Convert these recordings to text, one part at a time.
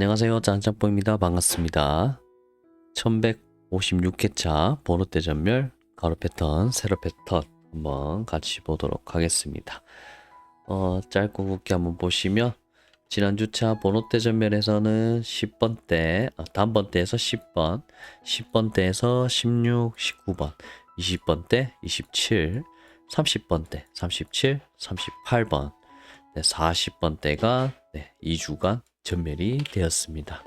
안녕하세요. 짠짬뽕입니다. 반갑습니다. 1156회차 번호대 전멸 가로 패턴, 세로 패턴 한번 같이 보도록 하겠습니다. 어, 짧고 굵게 한번 보시면 지난주차 번호대 전멸에서는 10번대, 아, 단번대에서 10번, 10번대에서 16, 19번, 20번대 27, 30번대 37, 38번, 네, 40번대가 네, 2주간 전멸이 되었습니다.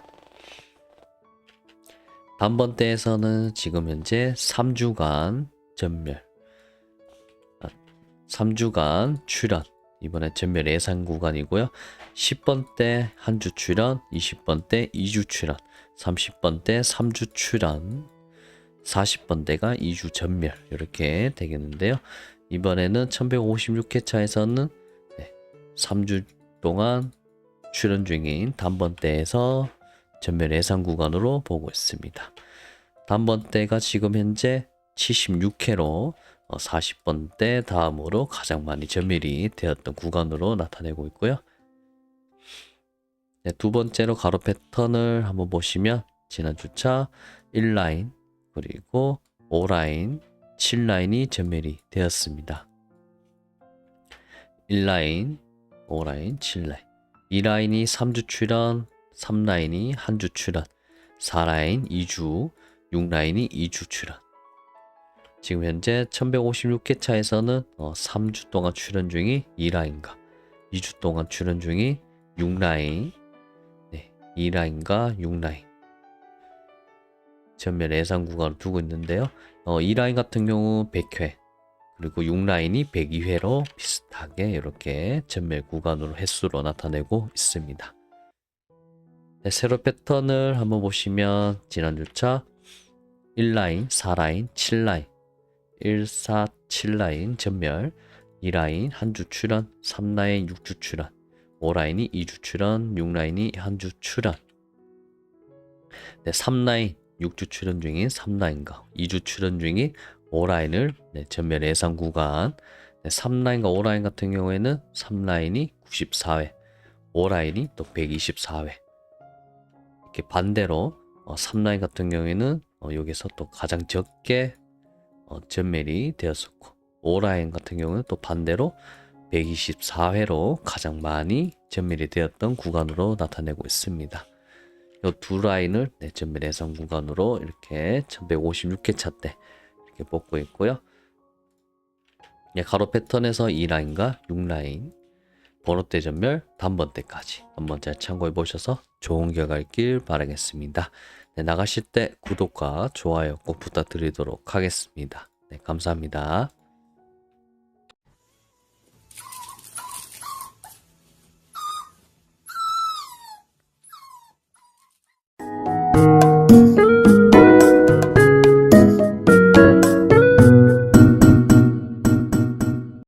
단번대에서는 지금 현재 3주간 전멸, 아, 3주간 출연, 이번에 전멸 예상 구간이고요. 10번대 한 주 출연, 20번대 2주 출연, 30번대 3주 출연, 40번대가 2주 전멸 이렇게 되겠는데요. 이번에는 1156회차에서는 3주 동안 출연 중인 단번대에서 전멸 예상 구간으로 보고 있습니다. 단번대가 지금 현재 76회로 40번대 다음으로 가장 많이 전멸이 되었던 구간으로 나타내고 있고요. 네, 두 번째로 가로 패턴을 한번 보시면 지난 주차 1라인 그리고 5라인, 7라인이 전멸이 되었습니다. 1라인, 5라인, 7라인. 2라인이 3주 출연, 3라인이 한주 출연, 4라인 2주, 6라인이 2주 출연. 지금 현재 1156회차에서는 어, 3주 동안 출연 중이 2라인과 2주 동안 출연 중이 6라인, 네, 2라인과 6라인. 전멸 예상 구간을 두고 있는데요. 어, 2라인 같은 경우 100회, 그리고 6라인이 102회로 비슷하게 이렇게 전멸 구간으로 횟수로 나타내고 있습니다. 네, 세로 패턴을 한번 보시면 지난주차 1라인, 4라인, 7라인, 1, 4, 7라인 전멸, 2라인 한주 출연, 3라인 6주 출연, 5라인이 2주 출연, 6라인이 한주 출연. 네, 3라인 6주 출연 중인 3라인과 2주 출연 중인 5라인을 네, 전멸 예상 구간 네, 3라인과 5라인 같은 경우에는 3라인이 94회 5라인이 또 124회 이렇게 반대로 어, 3라인 같은 경우에는 어, 여기서 또 가장 적게 어, 전멸이 되었었고 5라인 같은 경우는 또 반대로 124회로 가장 많이 전멸이 되었던 구간으로 나타내고 있습니다. 이 두 라인을 네, 전멸 예상 구간으로 이렇게 1156회차 때 이렇게 뽑고 있고요. 네, 가로 패턴에서 2라인과 6라인 번호대 전멸 단번대까지 한번 잘 참고해 보셔서 좋은 결과 있길 바라겠습니다. 네, 나가실 때 구독과 좋아요 꼭 부탁드리도록 하겠습니다. 네, 감사합니다.